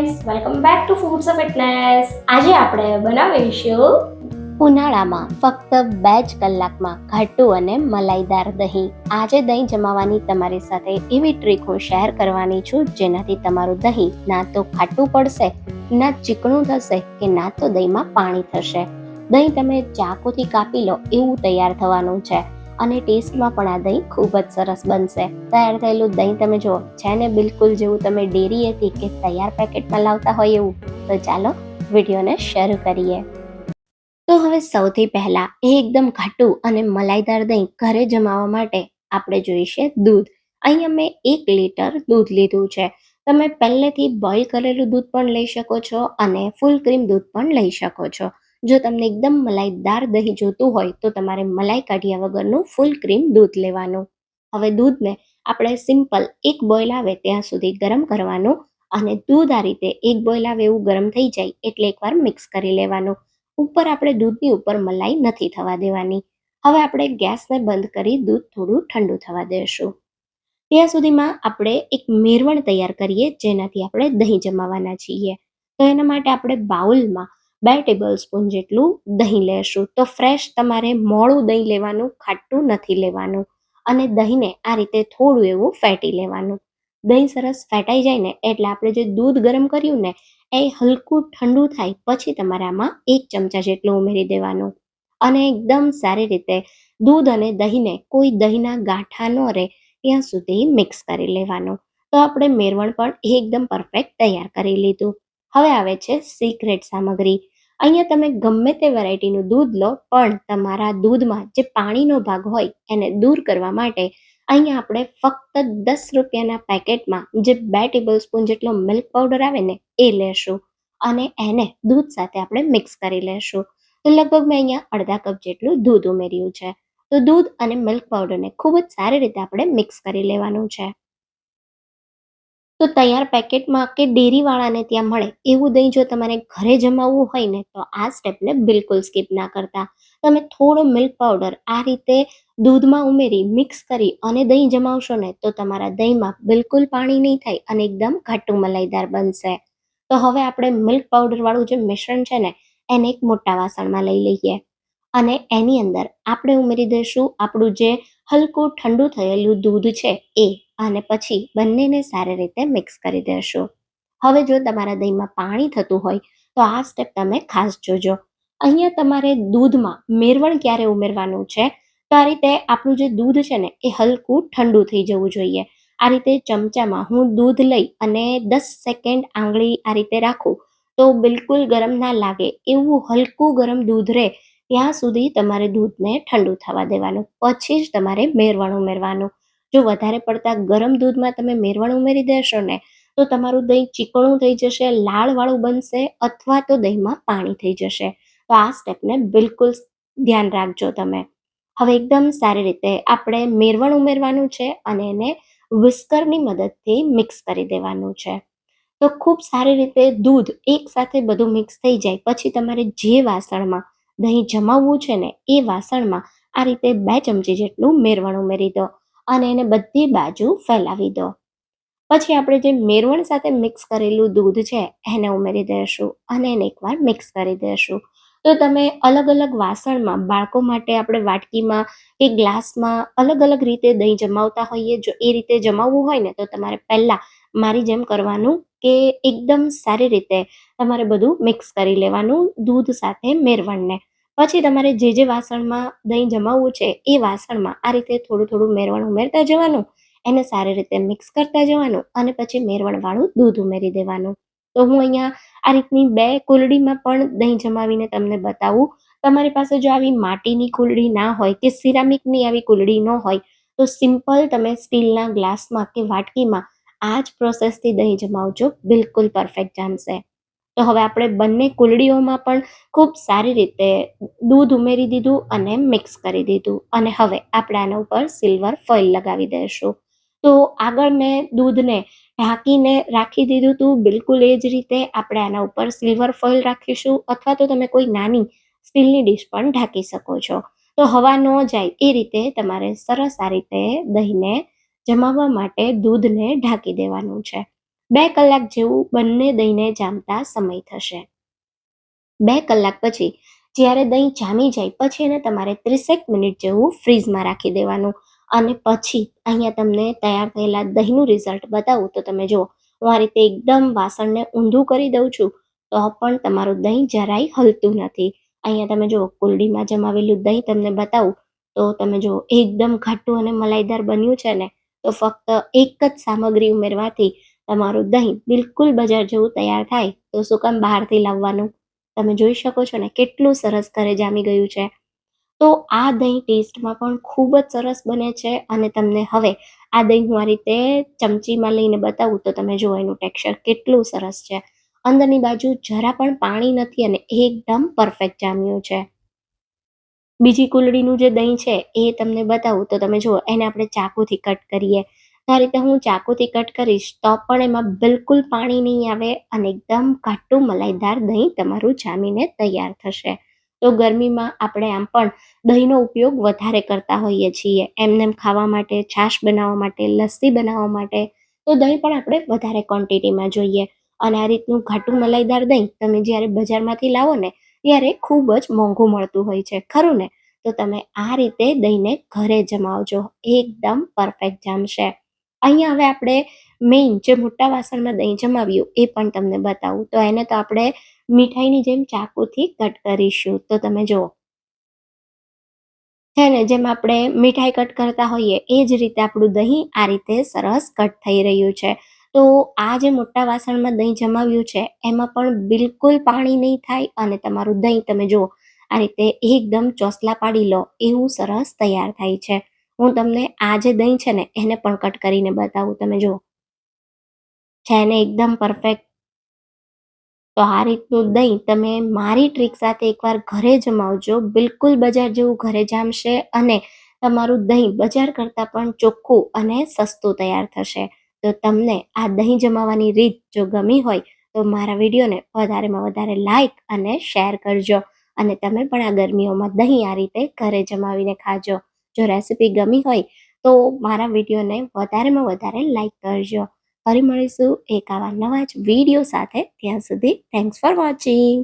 Friends welcome back to Foods of Fitness આજે આપણે બનાવીશું ઉનાળામાં ફક્ત બે જ કલાકમાં ઘાટું અને મલાઈદાર દહીં. આજે દહીં જમાવાની તમારી સાથે એવી ટ્રીક હું શેર કરવાની છું, જેનાથી તમારું દહીં ના તો ખાટું પડશે, ના ચીકણું થશે કે ના તો દહીંમાં પાણી થશે. દહીં તમે ચાકુથી કાપી લો, એવું તૈયાર થવાનું છે. અને ટેસ્ટમાં પણ આ દહીં ખૂબ જ સરસ બનશે. તૈયાર થયેલું દહીં તમે જુઓ, છે ને બિલકુલ જેવું તમે ડેરીએથી કે તૈયાર પેકેટમાં લાવતા હોય એવું. તો ચાલો વિડીયોને શરૂ કરીએ. તો હવે સૌથી પહેલા એ એકદમ ઘાટું અને મલાઈદાર દહીં ઘરે જમાવવા માટે આપણે જોઈશે દૂધ. અહીંયા મેં એક લીટર દૂધ લીધું છે. તમે પહેલેથી બોઇલ કરેલું દૂધ પણ લઈ શકો છો અને ફૂલ ક્રીમ દૂધ પણ લઈ શકો છો. જો તમને એકદમ મલાઈદાર દહીં જોતું હોય, તો તમારે મલાઈ કાઢ્યા વગરનું ફૂલ ક્રીમ દૂધ લેવાનું. હવે દૂધને આપણે સિમ્પલ એક બોઇલ આવે ત્યાં સુધી ગરમ કરવાનું અને દૂધ આ રીતે એક બોઇલ આવે એવું ગરમ થઈ જાય એટલે એકવાર મિક્સ કરી લેવાનું. ઉપર આપણે દૂધની ઉપર મલાઈ નથી થવા દેવાની. હવે આપણે ગેસને બંધ કરી દૂધ થોડું ઠંડુ થવા દેશું. ત્યાં સુધીમાં આપણે એક મેરવણ તૈયાર કરીએ, જેનાથી આપણે દહીં જમાવાના છીએ. તો એના માટે આપણે બાઉલમાં બે ટેબલ સ્પૂન જેટલું દહીં લેશું. તો ફ્રેશ તમારે મોળું દહીં લેવાનું, ખાટું નથી લેવાનું. અને દહીંને આ રીતે થોડું એવું ફેટી લેવાનું. દહીં સરસ ફેટાઈ જાય ને, એટલે આપણે જે દૂધ ગરમ કર્યું ને, એ હલકું ઠંડુ થાય, પછી તમારે આમાં એક ચમચા જેટલું ઉમેરી દેવાનું. અને એકદમ સારી રીતે દૂધ અને દહીંને કોઈ દહીંના ગાંઠા ન રહે, ત્યાં સુધી મિક્સ કરી લેવાનું. તો આપણે મેરવણ પણ એકદમ પરફેક્ટ તૈયાર કરી લીધું. હવે આવે છે સિક્રેટ સામગ્રી. અહીંયા તમે ગમે તે વેરાયટીનું દૂધ લો, પણ તમારા દૂધમાં જે પાણીનો ભાગ હોય એને દૂર કરવા માટે અહીંયા આપણે ફક્ત દસ રૂપિયાના પેકેટમાં જે બે ટેબલ સ્પૂન જેટલો મિલ્ક પાવડર આવે ને, એ લેશું. અને એને દૂધ સાથે આપણે મિક્સ કરી લેશું. તો લગભગ મેં અહીંયા અડધા કપ જેટલું દૂધ ઉમેર્યું છે. તો દૂધ અને મિલ્ક પાવડરને ખૂબ જ સારી રીતે આપણે મિક્સ કરી લેવાનું છે. તો તૈયાર પેકેટમાં કે ડેરીવાળાને ત્યાં મળે, એવું દહીં જો તમારે ઘરે જમાવવું હોય ને, તો આ સ્ટેપને બિલકુલ સ્કીપ ના કરતા. તમે થોડો મિલ્ક પાવડર આ રીતે દૂધમાં ઉમેરી, મિક્સ કરી અને દહીં જમાવશો ને, તો તમારા દહીંમાં બિલકુલ પાણી નહીં થાય અને એકદમ ઘાટું મલાઈદાર બનશે. તો હવે આપણે મિલ્ક પાવડરવાળું જે મિશ્રણ છે ને, એને એક મોટા વાસણમાં લઈ લઈએ. અને એની અંદર આપણે ઉમેરી દઈશું આપણું જે હલકું ઠંડુ થયેલું દૂધ છે, એ અને પછી બંનેને સારી રીતે મિક્સ કરી દેશો. હવે જો તમારા દહીંમાં પાણી થતું હોય, તો આ સ્ટેપ તમે ખાસ જોજો. અહીંયા તમારે દૂધમાં મેરવણ ક્યારે ઉમેરવાનું છે? તો આ રીતે આપણું જે દૂધ છે ને, એ હલકું ઠંડુ થઈ જવું જોઈએ. આ રીતે ચમચામાં હું દૂધ લઈ અને દસ સેકન્ડ આંગળી આ રીતે રાખું, તો બિલકુલ ગરમ ના લાગે. એવું હલકું ગરમ દૂધ રહે, ત્યાં સુધી તમારે દૂધને ઠંડુ થવા દેવાનું. પછી જ તમારે મેરવણ ઉમેરવાનું. જો વધારે પડતા ગરમ દૂધમાં તમે મેરવણ ઉમેરી દેશો ને, તો તમારું દહીં ચીકણું થઈ જશે, લાળવાળું બનશે અથવા તો દહીંમાં પાણી થઈ જશે. તો આ સ્ટેપને બિલકુલ ધ્યાન રાખજો તમે. હવે એકદમ સારી રીતે આપણે મેરવણ ઉમેરવાનું છે અને એને વિસ્કરની મદદથી મિક્સ કરી દેવાનું છે. તો ખૂબ સારી રીતે દૂધ એકસાથે બધું મિક્સ થઈ જાય, પછી તમારે જે વાસણમાં દહીં જમાવવું છે ને, એ વાસણમાં આ રીતે બે ચમચી જેટલું મેરવણ ઉમેરી દો. અને એને બધી બાજુ ફેલાવી દો. પછી આપણે જે મેરવણ સાથે મિક્સ કરેલું દૂધ છે, એને ઉમેરી દઈશું અને એને એકવાર મિક્સ કરી દઈશું. તો તમે અલગ અલગ વાસણમાં બાળકો માટે આપણે વાટકીમાં કે ગ્લાસમાં અલગ અલગ રીતે દહીં જમાવતા હોઈએ, જો એ રીતે જમાવવું હોય ને તો તમારે પહેલાં મારી જેમ કરવાનું કે એકદમ સારી રીતે તમારે બધું મિક્સ કરી લેવાનું દૂધ સાથે મેરવણને પછી તમારે જે જે વાસણમાં દહીં જમાવવું છે, એ વાસણમાં આ રીતે થોડું થોડું મેરવણ ઉમેરતા જવાનું, એને સારી રીતે મિક્સ કરતા જવાનું અને પછી મેરવણવાળું દૂધ ઉમેરી દેવાનું. તો હું અહીંયા આ રીતની બે કુલડીમાં પણ દહીં જમાવીને તમને બતાવું. તમારી પાસે જો આવી માટીની કુલડી ના હોય કે સિરામિકની આવી કુલડી ન હોય, તો સિમ્પલ તમે સ્ટીલના ગ્લાસમાં કે વાટકીમાં આ જ પ્રોસેસથી દહીં જમાવજો. બિલકુલ પરફેક્ટ જામશે. તો હવે આપણે બંને કુલડીઓમાં પણ ખૂબ સારી રીતે દૂધ ઉમેરી દીધું અને મિક્સ કરી દીધું. અને હવે આપણે આના ઉપર સિલ્વર ફોઇલ લગાવી દઈશું. તો આગળ મેં દૂધને ઢાંકીને રાખી દીધું હતું બિલકુલ એ જ રીતે આપણે આના ઉપર સિલ્વર ફોઇલ રાખીશું અથવા તો તમે કોઈ નાની સ્ટીલની ડીશ પણ ઢાંકી શકો છો. તો હવા ન જાય એ રીતે તમારે સરસ આ રીતે દહીંને જમાવવા માટે દૂધને ઢાંકી દેવાનું છે. બે કલાક જેવું બંને દહીંને જામતા સમય થશે. બે કલાક પછી જ્યારે દહીં જામી જાય, પછી એને તમારે ત્રીસેક મિનિટ જેવું ફ્રીઝમાં રાખી દેવાનું. અને પછી અહીંયા તમને તૈયાર થયેલા દહીંનું રિઝલ્ટ બતાવું. તો તમે જુઓ, હું આ રીતે એકદમ વાસણને ઊંધું કરી દઉં છું, તો પણ તમારું દહીં જરાય હલતું નથી. અહીંયા તમે જુઓ, કુલડીમાં જમાવેલું દહીં તમને બતાવું. તો તમે જુઓ, એકદમ ઘાટું અને મલાઈદાર બન્યું છે ને. તો ફક્ત એક જ સામગ્રી ઉમેરવાથી તમારું દહીં બિલકુલ બજાર જેવું તૈયાર થાય તો શું કામ બહારથી લાવવાનું. તમે જોઈ શકો છો ને કેટલું સરસ ઘરે જામી ગયું છે. તો આ દહીં ટેસ્ટમાં પણ ખૂબ જ સરસ બને છે અને તમને હવે આ દહીં હું આ રીતે ચમચીમાં લઈને બતાવું તો તમે જુઓ એનું ટેક્સચર કેટલું સરસ છે. અંદરની બાજુ જરા પણ પાણી નથી અને એકદમ પરફેક્ટ જામ્યું છે. બીજી કુલડીનું જે દહીં છે એ તમને બતાવું તો તમે જુઓ એને આપણે ચાકુથી કટ કરીએ. આ રીતે હું ચાકુથી કટ કરીશ, તો પણ એમાં બિલકુલ પાણી નહીં આવે અને એકદમ ઘાટું મલાઈદાર દહીં તમારું જામીને તૈયાર થશે. તો ગરમીમાં આપણે આમ પણ દહીંનો ઉપયોગ વધારે કરતા હોઈએ છીએ. એમનેમ ખાવા માટે, છાશ બનાવવા માટે, લસ્સી બનાવવા માટે, તો દહીં પણ આપણે વધારે ક્વોન્ટિટીમાં જોઈએ. અને આ રીતનું ઘાટું મલાઈદાર દહીં તમે જ્યારે બજારમાંથી લાવો ને, ત્યારે ખૂબ જ મોંઘું મળતું હોય છે. ખરું ને? તો તમે આ રીતે દહીંને ઘરે જમાવજો. એકદમ પરફેક્ટ જામશે. અહીંયા હવે આપણે મેઇન જે મોટા વાસણમાં દહીં જમાવ્યું એ પણ તમને બતાવું. તો એને તો આપણે મીઠાઈની જેમ ચાકુથી કટ કરીશું. તો તમે જુઓ. છે ને, જેમ આપણે મીઠાઈ કટ કરતા હોઈએ, એ જ રીતે આપણું દહીં આ રીતે સરસ કટ થઈ રહ્યું છે. તો આ જે મોટા વાસણમાં દહીં જમાવ્યું છે, એમાં પણ બિલકુલ પાણી નહીં થાય અને તમારું દહીં, તમે જુઓ, આ રીતે એકદમ ચોસલા પાડી લો, એવું સરસ તૈયાર થાય છે. હું તમને આ જે દહીં છે ને, એને પણ કટ કરીને બતાવું. તમે જુઓ. છે ને, એકદમ પરફેક્ટ તો આ રીતનું દહીં તમે મારી ટ્રીક સાથે એકવાર ઘરે જમાવજો. બિલકુલ બજાર જેવું ઘરે જામશે અને તમારું દહીં બજાર કરતાં પણ ચોખ્ખું અને સસ્તું તૈયાર થશે. તો તમને આ દહીં જમાવવાની રીત જો ગમી હોય, તો મારા વિડીયોને વધારેમાં વધારે લાઈક અને શેર કરજો. અને તમે પણ આ ગરમીઓમાં દહીં આ રીતે ઘરે જમાવીને ખાજો. જો રેસિપી ગમી હોય તો મારા વિડીયોને વધારેમાં વધારે લાઈક કરજો. ફરી મળીશું એક આવા નવા જ વીડિયો સાથે. ત્યાં સુધી થેન્ક્સ ફોર વોચિંગ